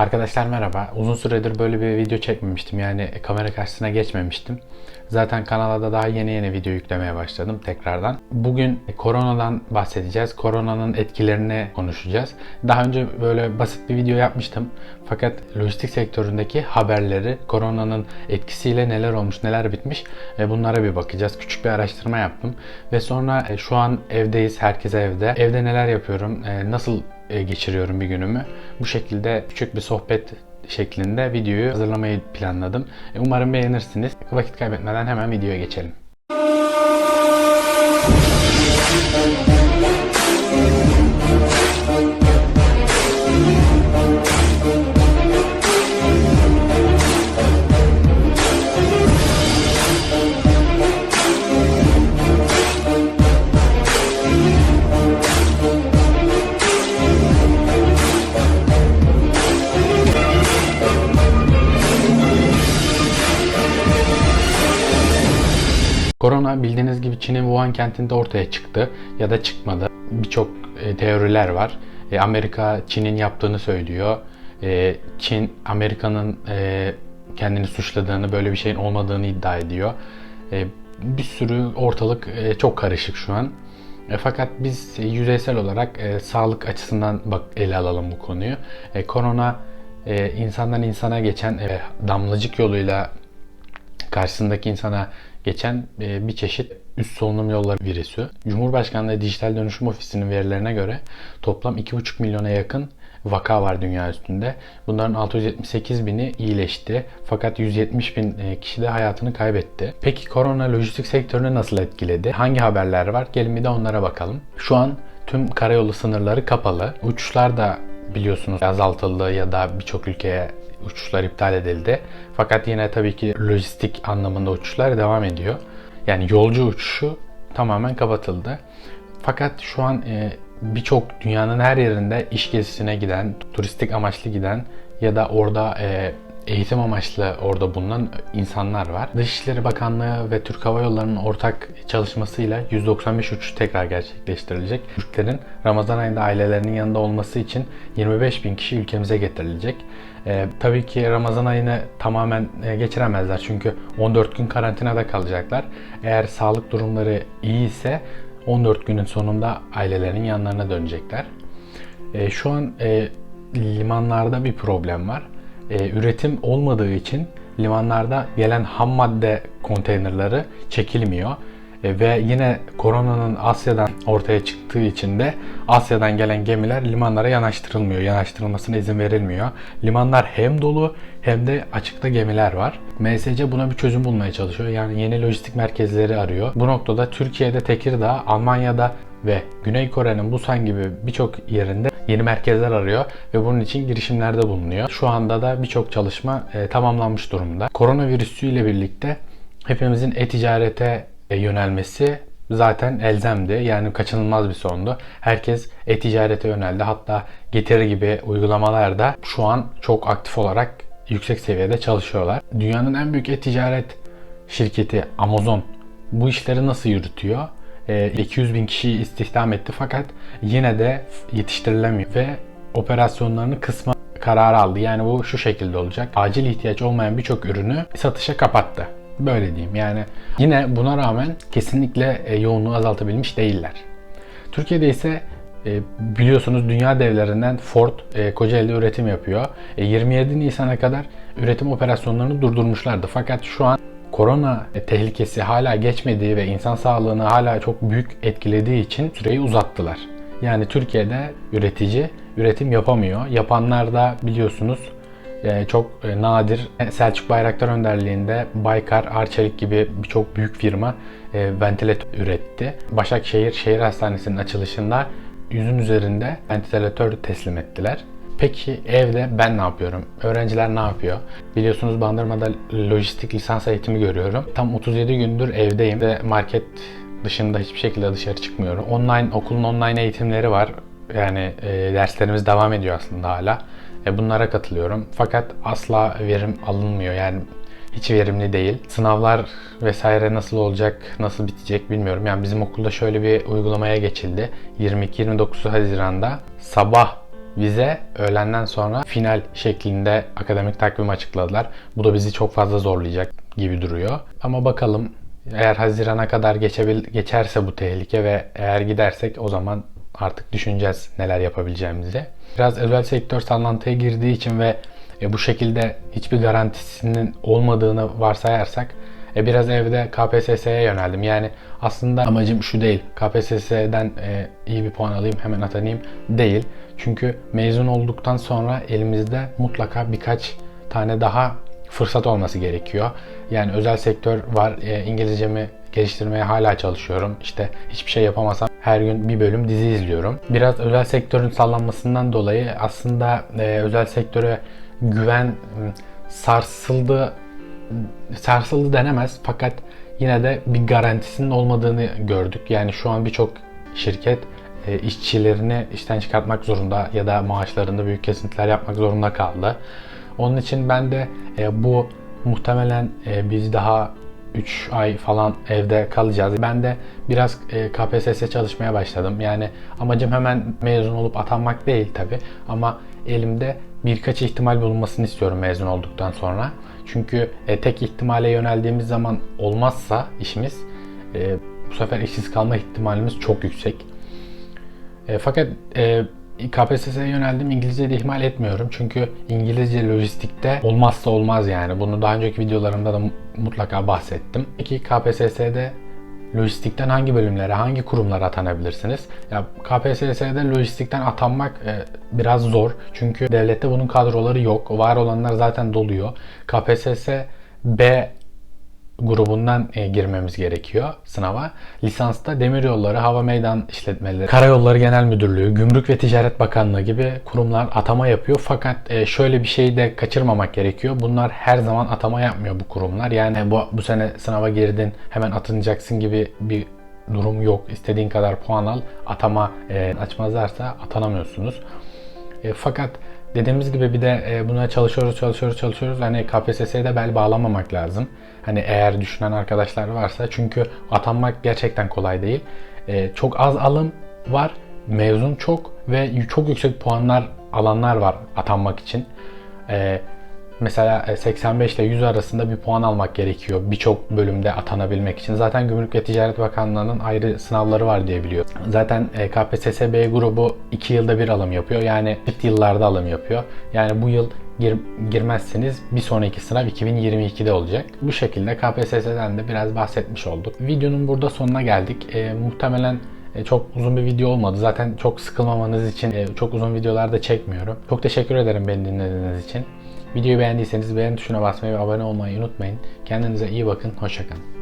Arkadaşlar merhaba. Uzun süredir böyle bir video çekmemiştim. Yani kamera karşısına geçmemiştim. Zaten kanala da daha yeni yeni video yüklemeye başladım tekrardan. Bugün koronadan bahsedeceğiz. Koronanın etkilerini konuşacağız. Daha önce böyle basit bir video yapmıştım. Fakat lojistik sektöründeki haberleri, koronanın etkisiyle neler olmuş, neler bitmiş e, bunlara bir bakacağız. Küçük bir araştırma yaptım. Ve sonra e, şu an evdeyiz, herkes evde. Evde neler yapıyorum, e, nasıl geçiriyorum bir günümü. Bu şekilde küçük bir sohbet şeklinde videoyu hazırlamayı planladım. E, Umarım beğenirsiniz. Vakit kaybetmeden hemen videoya geçelim. Korona bildiğiniz gibi Çin'in Wuhan kentinde ortaya çıktı ya da çıkmadı. Birçok e, teoriler var. E, Amerika Çin'in yaptığını söylüyor. E, Çin Amerika'nın kendini suçladığını, böyle bir şeyin olmadığını iddia ediyor. Bir sürü ortalık çok karışık şu an. Fakat biz yüzeysel olarak sağlık açısından bak ele alalım bu konuyu. Korona insandan insana geçen damlacık yoluyla karşısındaki insana geçen e, bir çeşit üst solunum yolları virüsü. Cumhurbaşkanlığı Dijital Dönüşüm Ofisi'nin verilerine göre toplam 2,5 milyona yakın vaka var dünya üstünde. Bunların 678 bini iyileşti. Fakat 170 bin e, kişi de hayatını kaybetti. Peki korona lojistik sektörünü nasıl etkiledi? Hangi haberler var? Gelin bir de onlara bakalım. Şu an tüm karayolu sınırları kapalı. Uçuşlar da biliyorsunuz azaltıldı ya da birçok ülkeye uçuşlar iptal edildi. Fakat yine tabii ki lojistik anlamında uçuşlar devam ediyor. Yani yolcu uçuşu tamamen kapatıldı. Fakat şu an e, birçok dünyanın her yerinde iş gezisine giden, turistik amaçlı giden ya da orada e, eğitim amaçlı orada bulunan insanlar var. Dışişleri Bakanlığı ve Türk Hava Yolları'nın ortak çalışmasıyla 195 uçuş tekrar gerçekleştirilecek. Türklerin Ramazan ayında ailelerinin yanında olması için 25 bin kişi ülkemize getirilecek. Ee, tabii ki Ramazan ayını tamamen e, geçiremezler çünkü 14 gün karantinada kalacaklar. Eğer sağlık durumları iyi ise 14 günün sonunda ailelerinin yanlarına dönecekler. E, şu an e, limanlarda bir problem var e, üretim olmadığı için limanlarda gelen ham madde konteynerları çekilmiyor. E, ve yine koronanın Asya'dan ortaya çıktığı için de Asya'dan gelen gemiler limanlara yanaştırılmıyor. Yanaştırılmasına izin verilmiyor. Limanlar hem dolu hem de açıkta gemiler var. MSC buna bir çözüm bulmaya çalışıyor. Yani yeni lojistik merkezleri arıyor. Bu noktada Türkiye'de Tekirdağ, Almanya'da ve Güney Kore'nin Busan gibi birçok yerinde yeni merkezler arıyor ve bunun için girişimlerde bulunuyor. Şu anda da birçok çalışma e, tamamlanmış durumda. Koronavirüsü ile birlikte hepimizin e-ticarete e, yönelmesi zaten elzemdi. Yani kaçınılmaz bir sondu. Herkes e-ticarete yöneldi. Hatta Getir gibi uygulamalar da şu an çok aktif olarak yüksek seviyede çalışıyorlar. Dünyanın en büyük e-ticaret şirketi Amazon bu işleri nasıl yürütüyor? 200 bin kişiyi istihdam etti fakat yine de yetiştirilemiyor ve operasyonlarını kısma kararı aldı. Yani bu şu şekilde olacak. Acil ihtiyaç olmayan birçok ürünü satışa kapattı. Böyle diyeyim. Yani yine buna rağmen kesinlikle e, yoğunluğu azaltabilmiş değiller. Türkiye'de ise e, biliyorsunuz dünya devlerinden Ford e, Kocaeli'de üretim yapıyor. 27 Nisan'a kadar üretim operasyonlarını durdurmuşlardı. Fakat şu an korona tehlikesi hala geçmediği ve insan sağlığını hala çok büyük etkilediği için süreyi uzattılar. Yani Türkiye'de üretici üretim yapamıyor. Yapanlar da biliyorsunuz e, çok e, nadir. Selçuk Bayraktar önderliğinde Baykar, Arçelik gibi birçok büyük firma e, ventilatör üretti. Başakşehir Şehir Hastanesi'nin açılışında yüzün üzerinde ventilatör teslim ettiler. Peki evde ben ne yapıyorum? Öğrenciler ne yapıyor? Biliyorsunuz Bandırma'da lojistik lisans eğitimi görüyorum. Tam 37 gündür evdeyim ve market dışında hiçbir şekilde dışarı çıkmıyorum. Online okulun online eğitimleri var. Yani e, derslerimiz devam ediyor aslında hala. E, bunlara katılıyorum. Fakat asla verim alınmıyor. Yani hiç verimli değil. Sınavlar vesaire nasıl olacak, nasıl bitecek bilmiyorum. Yani bizim okulda şöyle bir uygulamaya geçildi. 22-29 Haziran'da sabah vize, öğlenden sonra final şeklinde akademik takvim açıkladılar. Bu da bizi çok fazla zorlayacak gibi duruyor. Ama bakalım eğer Haziran'a kadar geçebil geçerse bu tehlike ve eğer gidersek o zaman artık düşüneceğiz neler yapabileceğimizi. Biraz özel sektör sallantıya girdiği için ve e, bu şekilde hiçbir garantisinin olmadığını varsayarsak e, biraz evde KPSS'ye yöneldim. Yani aslında amacım şu değil. KPSS'den e, iyi bir puan alayım hemen atanayım değil. Çünkü mezun olduktan sonra elimizde mutlaka birkaç tane daha fırsat olması gerekiyor. Yani özel sektör var. E, İngilizcemi geliştirmeye hala çalışıyorum. İşte hiçbir şey yapamasam her gün bir bölüm dizi izliyorum. Biraz özel sektörün sallanmasından dolayı aslında e, özel sektöre güven sarsıldı sarsıldı denemez fakat yine de bir garantisinin olmadığını gördük. Yani şu an birçok şirket e, işçilerini işten çıkartmak zorunda ya da maaşlarında büyük kesintiler yapmak zorunda kaldı. Onun için ben de e, bu muhtemelen e, biz daha 3 ay falan evde kalacağız. Ben de biraz KPSS çalışmaya başladım. Yani amacım hemen mezun olup atanmak değil tabi ama elimde birkaç ihtimal bulunmasını istiyorum mezun olduktan sonra. Çünkü e, tek ihtimale yöneldiğimiz zaman olmazsa işimiz e, bu sefer işsiz kalma ihtimalimiz çok yüksek. E, fakat e, KPSS'ye yöneldim. İngilizce de ihmal etmiyorum. Çünkü İngilizce lojistikte olmazsa olmaz yani. Bunu daha önceki videolarımda da mutlaka bahsettim. Peki KPSS'de lojistikten hangi bölümlere, hangi kurumlara atanabilirsiniz? Ya KPSS'de lojistikten atanmak e, biraz zor. Çünkü devlette bunun kadroları yok. Var olanlar zaten doluyor. KPSS B grubundan e, girmemiz gerekiyor sınava. Lisansta Demiryolları, Hava Meydan İşletmeleri, Karayolları Genel Müdürlüğü, Gümrük ve Ticaret Bakanlığı gibi kurumlar atama yapıyor. Fakat e, şöyle bir şeyi de kaçırmamak gerekiyor. Bunlar her zaman atama yapmıyor bu kurumlar. Yani bu, bu sene sınava girdin hemen atınacaksın gibi bir durum yok. İstediğin kadar puan al. Atama e, açmazlarsa atanamıyorsunuz. E, fakat dediğimiz gibi bir de e, buna çalışıyoruz, çalışıyoruz, çalışıyoruz. Hani KPSS'ye de bel bağlamamak lazım. Hani eğer düşünen arkadaşlar varsa çünkü atanmak gerçekten kolay değil. E, çok az alım var, mezun çok ve çok yüksek puanlar alanlar var atanmak için. E, mesela 85 ile 100 arasında bir puan almak gerekiyor birçok bölümde atanabilmek için. Zaten Gümrük ve Ticaret Bakanlığı'nın ayrı sınavları var diye biliyorum. Zaten e, KPSS B grubu 2 yılda bir alım yapıyor. Yani çift yıllarda alım yapıyor. Yani bu yıl gir, girmezseniz bir sonraki sınav 2022'de olacak. Bu şekilde KPSS'den de biraz bahsetmiş olduk. Videonun burada sonuna geldik. E, muhtemelen e, çok uzun bir video olmadı. Zaten çok sıkılmamanız için e, çok uzun videolar da çekmiyorum. Çok teşekkür ederim beni dinlediğiniz için. Videoyu beğendiyseniz beğen tuşuna basmayı ve abone olmayı unutmayın. Kendinize iyi bakın. Hoşçakalın.